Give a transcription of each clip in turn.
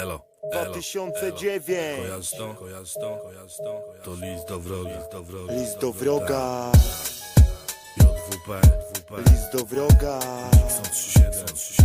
Elo, elo, 2009 Kojarz to, kojarz to, kojarz to, to list do wroga, list do wroga, List do wroga. JWP, WP, List do wroga. Są 37, 37, 37,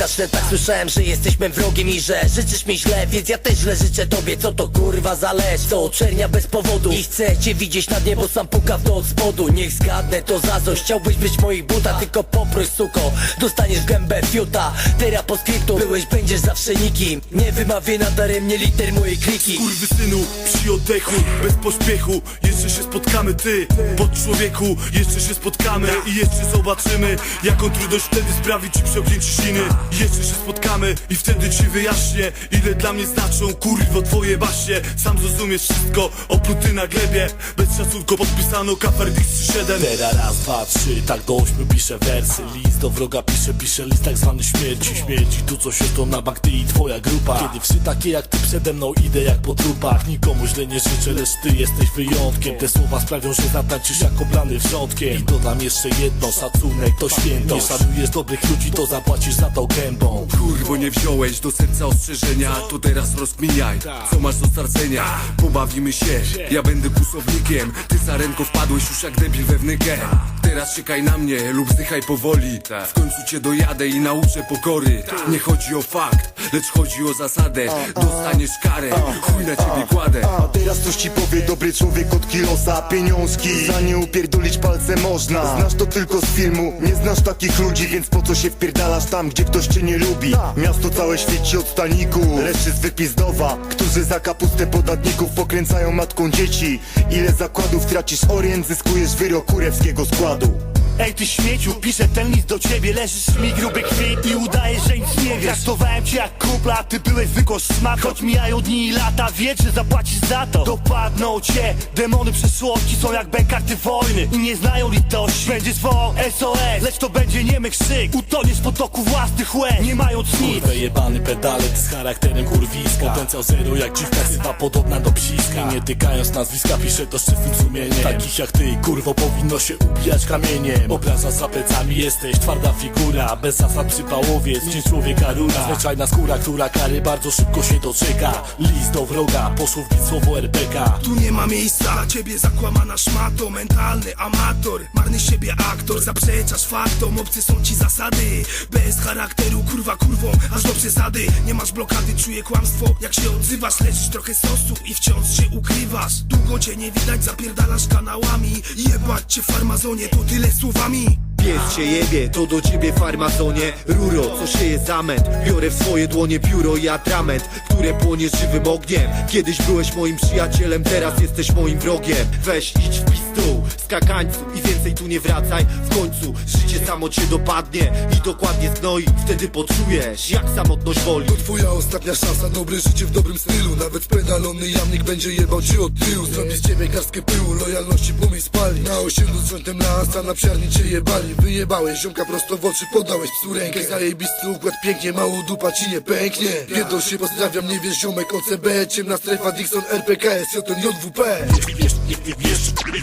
zacznę tak słyszałem, że jesteśmy wrogiem i że życzysz mi źle, więc ja też źle życzę tobie. Co to kurwa zależ, to oczernia bez powodu. I chcę cię widzieć na dnie, bo sam puka w to od spodu. Niech zgadnę, to za coś, chciałbyś być moich butach Tylko poproś suko, dostaniesz gębę fiuta. Teraz po skryptu, byłeś, będziesz zawsze nikim. Nie wymawiaj nadaremnie liter mojej kliki. Kurwy synu, przy oddechu, bez pośpiechu. Jeszcze się spotkamy ty, pod człowieku. Jeszcze się spotkamy i jeszcze zobaczymy Jaką trudność wtedy sprawi ci przełknięcie śliny Jeszcze się spotkamy i wtedy ci wyjaśnię Ile dla mnie znaczą kurwo twoje baśnie Sam zrozumiesz wszystko, opluty na glebie. Bez szacunku podpisano Kaferdix 37 Teraz raz, dwa, trzy, tak do ośmiu piszę wersy. List do wroga piszę, piszę list tak zwany śmierci Śmierci, tu coś jest to na bank, ty i twoja grupa. Kiedy wszy takie jak ty przede mną idę jak po trupach. Nikomu źle nie życzę, lecz ty jesteś wyjątkiem. Te słowa sprawią, że zatańczysz jak oblany wrzątkiem. I dodam jeszcze jedno, szacunek to święto. Nie szanujesz dobrych ludzi, to zapłacisz za to gębą. Kurwo nie wziąłeś do serca ostrzeżenia To teraz rozkminiaj, co masz do stracenia. Pobawimy się, ja będę kłusownikiem Ty za ręko wpadłeś już jak debil we wnykę Teraz czekaj na mnie lub zdychaj powoli. W końcu cię dojadę i nauczę pokory. Nie chodzi o fakt, lecz chodzi o zasadę. Dostaniesz karę, chuj na ciebie kładę. A teraz coś ci powie dobry człowiek od kilosa Pieniążki, za nie upierdolić palce można. Znasz to tylko z filmu, nie znasz takich ludzi Więc po co się wpierdalasz tam, gdzie ktoś cię nie lubi? Miasto całe świeci od staniku. Reszty z wypizdowa Którzy za kapustę podatników pokręcają matką dzieci. Ile zakładów tracisz orient, zyskujesz wyrok kurewskiego składu Orlando. Ej ty śmieciu, piszę ten list do ciebie Leżysz mi gruby kwit i udajesz, że nic nie wiesz. Traktowałem cię jak kupla, a ty byłeś zwykłą szmatą Choć mijają dni i lata, wiedz, że zapłacisz za to. Dopadną cię, demony przeszłości są jak bękarty wojny. I nie znają litości. Będziesz wołał SOS, lecz to będzie niemy krzyk. Utoniesz w potoku własnych łez, nie mając nic. Kurwę jebany pedalet z charakterem kurwiska. Potencjał zero jak dziwka sypa podobna do psiska. Nie tykając nazwiska piszę to z sumieniem. Takich jak ty kurwo powinno się ubijać kamieniem Obraza za plecami jesteś twarda figura Bez zasad przypałowiec, nie człowieka rura. Zwyczajna skóra, która kary bardzo szybko się doczeka. List do wroga, poszło w słowo RPK Tu nie ma miejsca dla ciebie zakłamana szmato Mentalny amator, marny siebie aktor Zaprzeczasz faktom, obcy są ci zasady. Bez charakteru, kurwa kurwą, aż do przesady. Nie masz blokady, czuję kłamstwo Jak się odzywasz, leżysz trochę sosu i wciąż się ukrywasz Długo cię nie widać, zapierdalasz kanałami Jebać cię farmazonie, to tyle słowami Pies się jebie, to do ciebie farmazonie. Ruro, co się jest zamęt Biorę w swoje dłonie pióro i atrament Które płonie żywym ogniem. Kiedyś byłeś moim przyjacielem, teraz jesteś moim wrogiem. Weź idź w pistu, skakańcu I więcej tu nie wracaj. W końcu życie samo cię dopadnie I dokładnie znoi, wtedy poczujesz Jak samotność woli To twoja ostatnia szansa, dobre życie w dobrym stylu. Nawet pedalony jamnik będzie jebał cię od tyłu. Zrobi z ciebie garstkę pyłu, lojalności pomysł spali. Na osiedlu z rządem lasa, na psiarni cię jebali Wyjebałeś ziomka prosto w oczy, podałeś psu rękę Zajebisty układ, pięknie, mało dupa ci nie pęknie. Pierdol się, pozdrawiam, nie wiesz ziomek OCB Ciemna strefa, Dixon, RPKS, JWP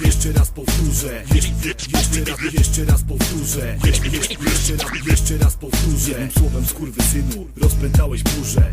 Jeszcze, raz powtórzę. Jeszcze, raz, jeszcze raz powtórzę. Jeszcze raz, jeszcze raz powtórzę. Jednym słowem skurwysynu Rozpętałeś burzę